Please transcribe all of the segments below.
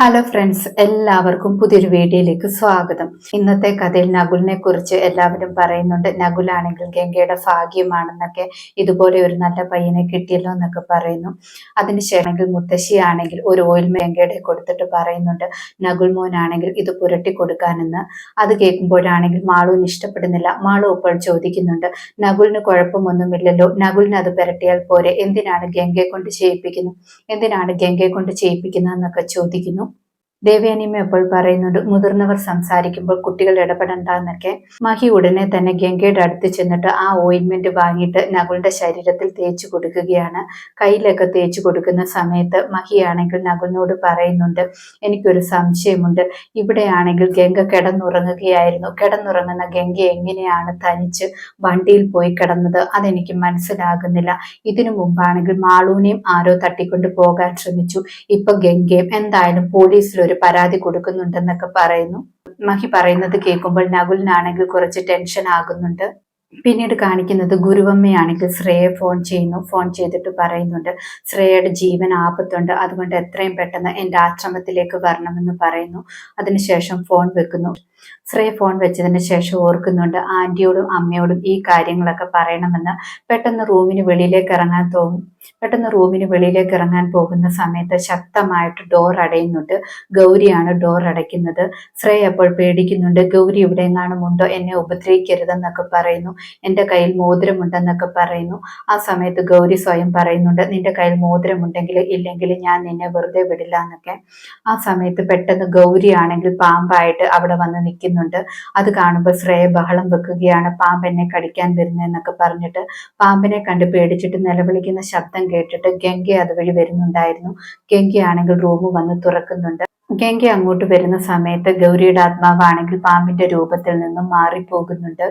Hello friends എല്ലാവർക്കും പുതിയൊരു വീഡിയോയിലേക്ക് സ്വാഗതം. ഇന്നത്തെ കഥയിൽ നകുലിനെ കുറിച്ച് എല്ലാവരും പറയുന്നുണ്ട്. നകുലാണെങ്കിൽ ഗംഗയുടെ ഭാഗ്യമാണെന്നൊക്കെ. ഇതുപോലെ ഒരു നല്ല പയ്യനെ കിട്ടിയല്ലോ എന്നൊക്കെ പറയുന്നു. അതിനുശേഷമെങ്കിൽ മുത്തശ്ശിയാണെങ്കിൽ ഒരു ഓയിൽ ഗംഗയുടെ കൊടുത്തിട്ട് പറയുന്നുണ്ട്. നകുൽ മോനാണെങ്കിൽ ഇത് പുരട്ടി കൊടുക്കാനെന്ന്. അത് കേൾക്കുമ്പോഴാണെങ്കിൽ മാളുവിന് ഇഷ്ടപ്പെടുന്നില്ല. മാളു ഇപ്പോൾ ചോദിക്കുന്നുണ്ട്. നകുലിന് കുഴപ്പമൊന്നുമില്ലല്ലോ. നകുലിന് അത് പുരട്ടിയാൽ പോരെ. എന്തിനാണ് ഗംഗയെ കൊണ്ട് ചെയ്യിപ്പിക്കുന്നത് എന്തിനാണ് ഗംഗയെ കൊണ്ട് ചെയ്യിപ്പിക്കുന്നതെന്നൊക്കെ ചോദിക്കുന്നു. ദേവയാനിയമ്മ എപ്പോൾ പറയുന്നുണ്ട് മുതിർന്നവർ സംസാരിക്കുമ്പോൾ കുട്ടികൾ ഇടപെടണ്ട എന്നൊക്കെ മഹി ഉടനെ തന്നെ ഗംഗയുടെ അടുത്ത് ചെന്നിട്ട് ആ ഓയിൻമെന്റ് വാങ്ങിയിട്ട് നകുലിന്റെ ശരീരത്തിൽ തേച്ചു കൊടുക്കുകയാണ്. കയ്യിലൊക്കെ തേച്ചു കൊടുക്കുന്ന സമയത്ത് മഹിയാണെങ്കിൽ നകുലിനോട് പറയുന്നുണ്ട് എനിക്കൊരു സംശയമുണ്ട്. ഇവിടെയാണെങ്കിൽ ഗംഗ കിടന്നുറങ്ങുകയായിരുന്നു. കിടന്നുറങ്ങുന്ന ഗംഗ എങ്ങനെയാണ് തനിച്ച് വണ്ടിയിൽ പോയി കിടന്നത്? അതെനിക്ക് മനസ്സിലാകുന്നില്ല. ഇതിനു മുമ്പാണെങ്കിൽ മാളൂനെയും ആരോ തട്ടിക്കൊണ്ട് പോകാൻ ശ്രമിച്ചു. ഇപ്പൊ ഗംഗയും എന്തായാലും പോലീസിൽ ഒരു പരാതി കൊടുക്കുന്നുണ്ടെന്നൊക്കെ പറയുന്നു. മഹി പറയുന്നത് കേൾക്കുമ്പോൾ നകുലിനാണെങ്കിൽ കുറച്ച് ടെൻഷൻ ആകുന്നുണ്ട്. പിന്നീട് കാണിക്കുന്നത് ഗുരുവമ്മയാണെങ്കിൽ ശ്രേയെ ഫോൺ ചെയ്യുന്നു ഫോൺ ചെയ്തിട്ട് പറയുന്നുണ്ട് ശ്രേയയുടെ ജീവൻ ആപത്തുണ്ട് അതുകൊണ്ട് എത്രയും പെട്ടെന്ന് എന്റെ ആശ്രമത്തിലേക്ക് വരണമെന്ന് പറയുന്നു. അതിനുശേഷം ഫോൺ വെക്കുന്നു. ശ്രേയ ഫോൺ വെച്ചതിന് ശേഷം ഓർക്കുന്നുണ്ട് ആന്റിയോടും അമ്മയോടും ഈ കാര്യങ്ങളൊക്കെ പറയണമെന്ന്. പെട്ടെന്ന് റൂമിന് വെളിയിലേക്ക് ഇറങ്ങാൻ തോന്നും പെട്ടെന്ന് റൂമിന് വെളിയിലേക്ക് ഇറങ്ങാൻ പോകുന്ന സമയത്ത് ശക്തമായിട്ട് ഡോർ അടയുന്നുണ്ട്. ഗൗരിയാണ് ഡോർ അടയ്ക്കുന്നത്. ശ്രേയ അപ്പോൾ പേടിക്കുന്നുണ്ട് ഗൗരി ഇവിടെ എങ്ങാനും ഉണ്ടോ? എന്നെ ഉപദ്രവിക്കരുതെന്നൊക്കെ പറയുന്നു. എന്റെ കയ്യിൽ മോതിരമുണ്ടെന്നൊക്കെ പറയുന്നു. ആ സമയത്ത് ഗൗരി സ്വയം പറയുന്നുണ്ട് നിന്റെ കയ്യിൽ മോതിരമുണ്ടെങ്കിൽ ഇല്ലെങ്കിൽ ഞാൻ നിന്നെ വെറുതെ വിടില്ല എന്നൊക്കെ. ആ സമയത്ത് പെട്ടെന്ന് ഗൗരി ആണെങ്കിൽ പാമ്പായിട്ട് അവിടെ വന്ന് നിൽക്കുന്നുണ്ട്. അത് കാണുമ്പോൾ ശ്രേയ ബഹളം വെക്കുകയാണ് പാമ്പ് എന്നെ കടിക്കാൻ വരുന്നതെന്നൊക്കെ പറഞ്ഞിട്ട് പാമ്പിനെ കണ്ട് പേടിച്ചിട്ട് നിലവിളിക്കുന്ന ശബ്ദം കേട്ടിട്ട് ഗംഗ അതുവഴി വരുന്നുണ്ടായിരുന്നു. ഗംഗയാണെങ്കിൽ റൂം വന്ന് തുറക്കുന്നുണ്ട്. ഗംഗ അങ്ങോട്ട് വരുന്ന സമയത്ത് ഗൗരിയുടെ ആത്മാവാണെങ്കിൽ പാമ്പിന്റെ രൂപത്തിൽ നിന്നും മാറിപ്പോകുന്നുണ്ട്.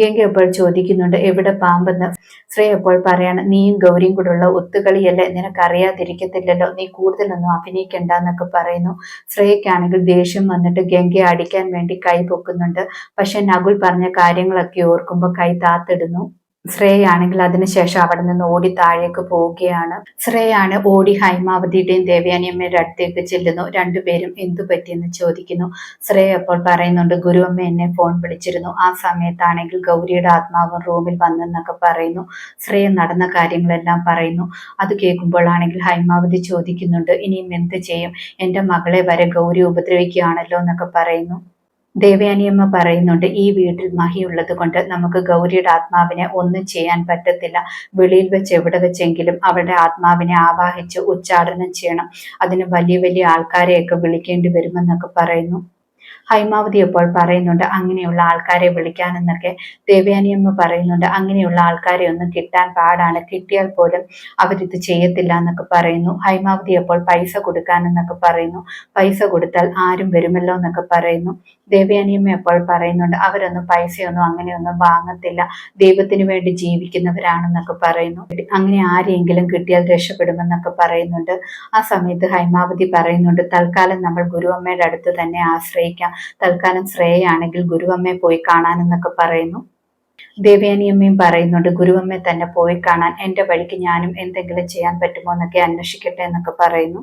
ഗംഗ അപ്പോൾ ചോദിക്കുന്നുണ്ട് എവിടെ പാമ്പെന്ന്? ശ്രീ അപ്പോൾ പറയാണ് നീയും ഗൗരിയും കൂടെയുള്ള ഒത്തുകളിയല്ലേ? നിനക്കറിയാതിരിക്കത്തില്ലല്ലോ. നീ കൂടുതലൊന്നും അഭിനയിക്കണ്ട എന്നൊക്കെ പറയുന്നു. ശ്രേയക്കാണെങ്കിൽ ദേഷ്യം വന്നിട്ട് ഗംഗയെ അടിക്കാൻ വേണ്ടി കൈ പൊക്കുന്നുണ്ട്. പക്ഷെ നകുൽ പറഞ്ഞ കാര്യങ്ങളൊക്കെ ഓർക്കുമ്പോൾ കൈ താത്തിടുന്നു. ശ്രേയാണെങ്കിൽ അതിനുശേഷം അവിടെ നിന്ന് ഓടി താഴേക്ക് പോവുകയാണ്. ശ്രേയാണ് ഓടി ഹൈമാവതിയുടെയും ദേവയാനിയമ്മയുടെ അടുത്തേക്ക് ചെല്ലുന്നു. രണ്ടുപേരും എന്തു പറ്റിയെന്ന് ചോദിക്കുന്നു. ശ്രേയ അപ്പോൾ പറയുന്നുണ്ട് ഗുരുവമ്മ എന്നെ ഫോൺ വിളിച്ചിരുന്നു. ആ സമയത്താണെങ്കിൽ ഗൗരിയുടെ ആത്മാവ് റൂമിൽ വന്നെന്നൊക്കെ പറയുന്നു. ശ്രേയ നടന്ന കാര്യങ്ങളെല്ലാം പറയുന്നു. അത് കേൾക്കുമ്പോഴാണെങ്കിൽ ഹൈമാവതി ചോദിക്കുന്നുണ്ട് ഇനിയും എന്ത് ചെയ്യും? എന്റെ മകളെ വരെ ഗൗരി ഉപദ്രവിക്കുകയാണല്ലോ എന്നൊക്കെ പറയുന്നു. ദേവയാനിയമ്മ പറയുന്നുണ്ട് ഈ വീട്ടിൽ മഹിയുള്ളത് കൊണ്ട് നമുക്ക് ഗൗരിയുടെ ആത്മാവിനെ ഒന്നും ചെയ്യാൻ പറ്റത്തില്ല. വെളിയിൽ വെച്ച് എവിടെ വെച്ചെങ്കിലും അവരുടെ ആത്മാവിനെ ആവാഹിച്ച് ഉച്ചാടനം ചെയ്യണം. അതിന് വലിയ വലിയ ആൾക്കാരെയൊക്കെ വിളിക്കേണ്ടി വരുമെന്നൊക്കെ പറയുന്നു. ഹൈമാവതി അപ്പോൾ പറയുന്നുണ്ട് അങ്ങനെയുള്ള ആൾക്കാരെ വിളിക്കാനെന്നൊക്കെ ദേവയാനിയമ്മ പറയുന്നുണ്ട് അങ്ങനെയുള്ള ആൾക്കാരെ ഒന്നും കിട്ടാൻ പാടാണ് കിട്ടിയാൽ പോലും അവരിത് ചെയ്യത്തില്ല എന്നൊക്കെ പറയുന്നു. ഹൈമാവതി അപ്പോൾ പൈസ കൊടുക്കാനെന്നൊക്കെ പറയുന്നു. പൈസ കൊടുത്താൽ ആരും വരുമല്ലോ എന്നൊക്കെ പറയുന്നു. ദേവയാനിയമ്മ അപ്പോൾ പറയുന്നുണ്ട് അവരൊന്നും പൈസയൊന്നും അങ്ങനെയൊന്നും വാങ്ങത്തില്ല ദൈവത്തിന് വേണ്ടി ജീവിക്കുന്നവരാണെന്നൊക്കെ പറയുന്നു. അങ്ങനെ ആരെങ്കിലും കിട്ടിയാൽ രക്ഷപ്പെടുമെന്നൊക്കെ പറയുന്നുണ്ട്. ആ സമയത്ത് ഹൈമാവതി പറയുന്നുണ്ട് തൽക്കാലം നമ്മൾ ഗുരുവമ്മയുടെ അടുത്ത് തന്നെ ആശ്രയിക്കാം തൽക്കാലം ശ്രേയാണെങ്കിൽ ഗുരുവമ്മയെ പോയി കാണാൻ എന്നൊക്കെ പറയുന്നു. ദേവയാനിയമ്മയും പറയുന്നുണ്ട് ഗുരുവമ്മയെ തന്നെ പോയി കാണാൻ. എന്റെ വഴിക്ക് ഞാനും എന്തെങ്കിലും ചെയ്യാൻ പറ്റുമോ എന്നൊക്കെ അന്വേഷിക്കട്ടെ എന്നൊക്കെ പറയുന്നു.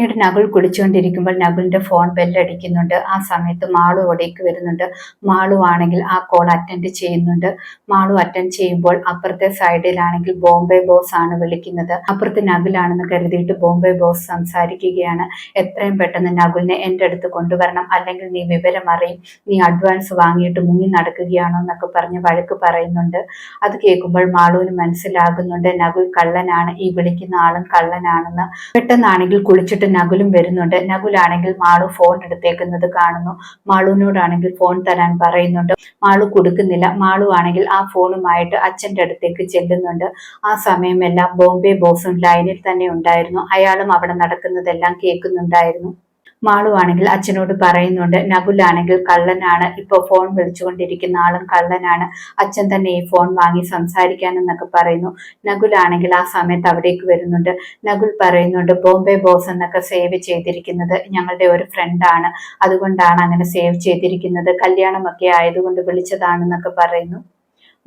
പിന്നീട് നകുൽ കുളിച്ചുകൊണ്ടിരിക്കുമ്പോൾ നകുലിന്റെ ഫോൺ ബെല്ലടിക്കുന്നുണ്ട്. ആ സമയത്ത് മാളു അവിടേക്ക് വരുന്നുണ്ട്. മാളു ആണെങ്കിൽ ആ കോൾ അറ്റൻഡ് ചെയ്യുന്നുണ്ട്. മാളു അറ്റൻഡ് ചെയ്യുമ്പോൾ അപ്പുറത്തെ സൈഡിലാണെങ്കിൽ ബോംബെ ബോസ് ആണ് വിളിക്കുന്നത്. അപ്പുറത്ത് നകുലാണെന്ന് കരുതിയിട്ട് ബോംബെ ബോസ് സംസാരിക്കുകയാണ്. എത്രയും പെട്ടെന്ന് നകുലിനെ എന്റെ അടുത്ത് കൊണ്ടുവരണം. അല്ലെങ്കിൽ നീ വിവരം അറിയും. നീ അഡ്വാൻസ് വാങ്ങിയിട്ട് മുങ്ങി നടക്കുകയാണോ എന്നൊക്കെ പറഞ്ഞ് വഴക്ക് പറയുന്നുണ്ട്. അത് കേൾക്കുമ്പോൾ മാളുവിന് മനസ്സിലാകുന്നുണ്ട്. നകുൽ കള്ളനാണ്. ഈ വിളിക്കുന്ന ആളും കള്ളനാണെന്ന്. പെട്ടെന്നാണെങ്കിൽ കുളിച്ചിട്ട് നകുലും വരുന്നുണ്ട്. നകുലാണെങ്കിൽ മാളു ഫോൺ എടുത്തേക്കുന്നത് കാണുന്നു. മാളുവിനോടാണെങ്കിൽ ഫോൺ തരാൻ പറയുന്നുണ്ട്. മാളു കൊടുക്കുന്നില്ല. മാളു ആണെങ്കിൽ ആ ഫോണുമായിട്ട് അച്ഛന്റെ അടുത്തേക്ക് ചെല്ലുന്നുണ്ട്. ആ സമയമെല്ലാം ബോംബെ ബോസും ലൈനിൽ തന്നെ ഉണ്ടായിരുന്നു. അയാളും അവിടെ നടക്കുന്നതെല്ലാം കേൾക്കുന്നുണ്ടായിരുന്നു. മാളു ആണെങ്കിൽ അച്ഛനോട് പറയുന്നുണ്ട് നകുലാണെങ്കിൽ കള്ളനാണ്. ഇപ്പൊ ഫോൺ വിളിച്ചുകൊണ്ടിരിക്കുന്ന ആളും കള്ളനാണ്. അച്ഛൻ തന്നെ ഈ ഫോൺ വാങ്ങി സംസാരിക്കാനെന്നൊക്കെ പറയുന്നു. നകുലാണെങ്കിൽ ആ സമയത്ത് അവിടേക്ക് വരുന്നുണ്ട്. നകുൽ പറയുന്നുണ്ട് ബോംബെ ബോസ് എന്നൊക്കെ സേവ് ചെയ്തിരിക്കുന്നത് ഞങ്ങളുടെ ഒരു ഫ്രണ്ടാണ് അതുകൊണ്ടാണ് അങ്ങനെ സേവ് ചെയ്തിരിക്കുന്നത്. കല്യാണമൊക്കെ ആയതുകൊണ്ട് വിളിച്ചതാണെന്നൊക്കെ പറയുന്നു.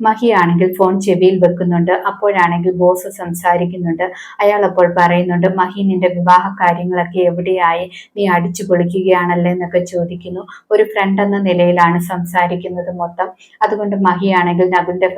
മഹിയാണെങ്കിൽ ഫോൺ ചെവിയിൽ വെക്കുന്നുണ്ട്. അപ്പോഴാണെങ്കിൽ ബോസ് സംസാരിക്കുന്നുണ്ട്. അയാൾ അപ്പോൾ പറയുന്നുണ്ട് മഹി നിന്റെ വിവാഹ കാര്യങ്ങളൊക്കെ എവിടെയായി? നീ അടിച്ചു പൊളിക്കുകയാണല്ലേ? എന്നൊക്കെ ചോദിക്കുന്നു. ഒരു ഫ്രണ്ട് എന്ന നിലയിലാണ് സംസാരിക്കുന്നത് മൊത്തം. അതുകൊണ്ട് മഹിയാണെങ്കിൽ നകുലിന്റെ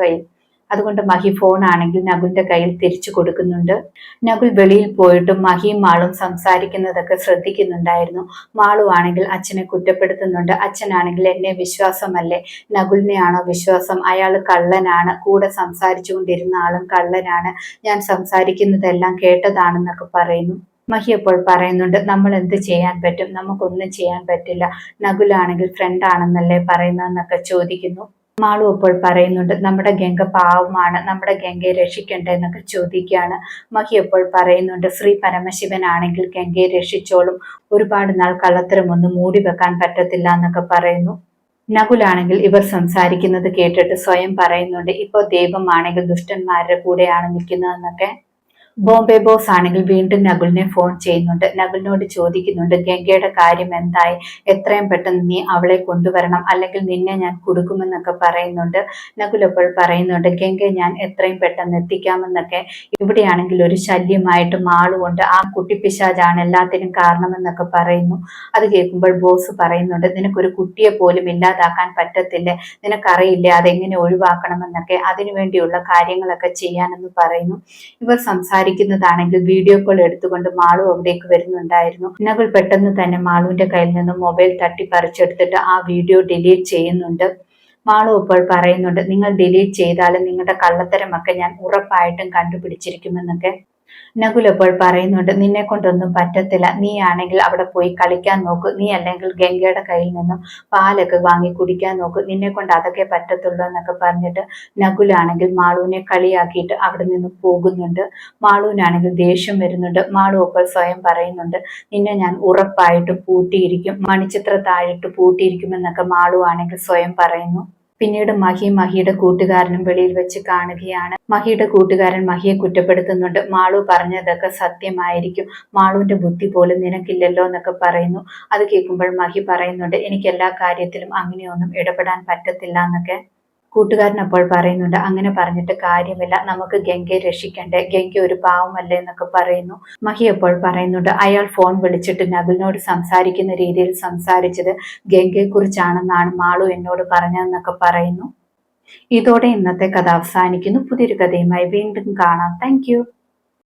അതുകൊണ്ട് മഹി ഫോൺ ആണെങ്കിൽ നകുലിന്റെ കയ്യിൽ തിരിച്ചു കൊടുക്കുന്നുണ്ട്. നകുൽ വെളിയിൽ പോയിട്ടും മഹിയും മാളും സംസാരിക്കുന്നതൊക്കെ ശ്രദ്ധിക്കുന്നുണ്ടായിരുന്നു. മാളു ആണെങ്കിൽ അച്ഛനെ കുറ്റപ്പെടുത്തുന്നുണ്ട്. അച്ഛനാണെങ്കിൽ എന്നെ വിശ്വാസമല്ലേ? നകുലിനെയാണോ വിശ്വാസം? അയാൾ കള്ളനാണ്. കൂടെ സംസാരിച്ചു കൊണ്ടിരുന്ന ആളും കള്ളനാണ്. ഞാൻ സംസാരിക്കുന്നതെല്ലാം കേട്ടതാണെന്നൊക്കെ പറയുന്നു. മഹി അപ്പോൾ പറയുന്നുണ്ട് നമ്മൾ എന്ത് ചെയ്യാൻ പറ്റും? നമുക്കൊന്നും ചെയ്യാൻ പറ്റില്ല. നകുലാണെങ്കിൽ ഫ്രണ്ട് ആണെന്നല്ലേ പറയുന്നതെന്നൊക്കെ ചോദിക്കുന്നു. മാളു ഇപ്പോൾ പറയുന്നുണ്ട് നമ്മുടെ ഗംഗ പാവമാണ് നമ്മുടെ ഗംഗയെ രക്ഷിക്കണ്ടേ എന്നൊക്കെ ചോദിക്കുകയാണ്. മഹി ഇപ്പോൾ പറയുന്നുണ്ട് ശ്രീ പരമശിവനാണെങ്കിൽ ഗംഗയെ രക്ഷിച്ചോളും. ഒരുപാട് നാൾ കള്ളത്തരമൊന്നും മൂടി വെക്കാൻ പറ്റത്തില്ല എന്നൊക്കെ പറയുന്നു. നകുലാണെങ്കിൽ ഇവർ സംസാരിക്കുന്നത് കേട്ടിട്ട് സ്വയം പറയുന്നുണ്ട് ഇപ്പോൾ ദൈവമാണെങ്കിൽ ദുഷ്ടന്മാരുടെ കൂടെയാണ് നിൽക്കുന്നതെന്നൊക്കെ. ബോംബെ ബോസ് ആണെങ്കിൽ വീണ്ടും നകുലിനെ ഫോൺ ചെയ്യുന്നുണ്ട്. നകുലിനോട് ചോദിക്കുന്നുണ്ട് ഗംഗയുടെ കാര്യം എന്തായി? എത്രയും പെട്ടെന്ന് നീ അവളെ കൊണ്ടുവരണം. അല്ലെങ്കിൽ നിന്നെ ഞാൻ കൊടുക്കുമെന്നൊക്കെ പറയുന്നുണ്ട്. നകുൽ അപ്പോൾ പറയുന്നുണ്ട് ഗംഗ ഞാൻ എത്രയും പെട്ടെന്ന് എത്തിക്കാമെന്നൊക്കെ. ഇവിടെയാണെങ്കിൽ ഒരു ശല്യമായിട്ട് മാളുകൊണ്ട് ആ കുട്ടിപ്പിശാജാണ് എല്ലാത്തിനും കാരണമെന്നൊക്കെ പറയുന്നു. അത് കേൾക്കുമ്പോൾ ബോസ് പറയുന്നുണ്ട് നിനക്കൊരു കുട്ടിയെ പോലും ഇല്ലാതാക്കാൻ പറ്റത്തില്ല. നിനക്കറിയില്ലേ അതെങ്ങനെ ഒഴിവാക്കണമെന്നൊക്കെ? അതിനുവേണ്ടിയുള്ള കാര്യങ്ങളൊക്കെ ചെയ്യാനെന്ന് പറയുന്നു. ഇവർ സംസാരിക്കും സംസാരിക്കുന്നതാണെങ്കിൽ വീഡിയോ കോൾ എടുത്തുകൊണ്ട് മാളു അവിടേക്ക് വരുന്നുണ്ടായിരുന്നു. നകുൽ പെട്ടെന്ന് തന്നെ മാളുവിന്റെ കയ്യിൽ നിന്ന് മൊബൈൽ തട്ടി പറിച്ചെടുത്തിട്ട് ആ വീഡിയോ ഡിലീറ്റ് ചെയ്യുന്നുണ്ട്. മാളു ഇപ്പോൾ പറയുന്നുണ്ട് നിങ്ങൾ ഡിലീറ്റ് ചെയ്താലും നിങ്ങളുടെ കള്ളത്തരമൊക്കെ ഞാൻ ഉറപ്പായിട്ടും കണ്ടുപിടിച്ചിരിക്കുമെന്നൊക്കെ. നകുൽ അപ്പോൾ പറയുന്നുണ്ട് നിന്നെ കൊണ്ടൊന്നും പറ്റത്തില്ല. നീ ആണെങ്കിൽ അവിടെ പോയി കളിക്കാൻ നോക്കൂ. നീ അല്ലെങ്കിൽ ഗംഗയുടെ കയ്യിൽ നിന്നും പാലൊക്കെ വാങ്ങി കുടിക്കാൻ നോക്കൂ. നിന്നെ കൊണ്ട് അതൊക്കെ പറ്റത്തുള്ളൂ എന്നൊക്കെ പറഞ്ഞിട്ട് നകുലാണെങ്കിൽ മാളുവിനെ കളിയാക്കിയിട്ട് അവിടെ നിന്ന് പോകുന്നുണ്ട്. മാളുവിനാണെങ്കിൽ ദേഷ്യം വരുന്നുണ്ട്. മാളു അപ്പോൾ സ്വയം പറയുന്നുണ്ട് നിന്നെ ഞാൻ ഉറപ്പായിട്ട് പൂട്ടിയിരിക്കും. മണിച്ചിത്ര താഴിട്ട് പൂട്ടിയിരിക്കുമെന്നൊക്കെ മാളു ആണെങ്കിൽ സ്വയം പറയുന്നു. പിന്നീട് മഹി മഹിയുടെ കൂട്ടുകാരനും വെളിയിൽ വെച്ച് കാണുകയാണ്. മഹിയുടെ കൂട്ടുകാരൻ മഹിയെ കുറ്റപ്പെടുത്തുന്നുണ്ട്. മാളു പറഞ്ഞതൊക്കെ സത്യമായിരിക്കും. മാളുവിന്റെ ബുദ്ധി പോലും നിനക്കില്ലല്ലോ എന്നൊക്കെ പറയുന്നു. അത് കേൾക്കുമ്പോൾ മഹി പറയുന്നുണ്ട് എനിക്ക് എല്ലാ കാര്യത്തിലും അങ്ങനെയൊന്നും ഇടപെടാൻ പറ്റത്തില്ല എന്നൊക്കെ. കൂട്ടുകാരൻ അപ്പോൾ പറയുന്നുണ്ട് അങ്ങനെ പറഞ്ഞിട്ട് കാര്യമില്ല. നമുക്ക് ഗംഗയെ രക്ഷിക്കണ്ടേ? ഗംഗ ഒരു പാവമല്ലേ എന്നൊക്കെ പറയുന്നു. മഹി അപ്പോൾ പറയുന്നുണ്ട് അയാൾ ഫോൺ വിളിച്ചിട്ട് നകുലിനോട് സംസാരിക്കുന്ന രീതിയിൽ സംസാരിച്ചത് ഗംഗയെക്കുറിച്ചാണെന്നാണ് മാളു എന്നോട് പറഞ്ഞതെന്നൊക്കെ പറയുന്നു. ഇതോടെ ഇന്നത്തെ കഥ അവസാനിക്കുന്നു. പുതിയൊരു കഥയുമായി വീണ്ടും കാണാം. താങ്ക്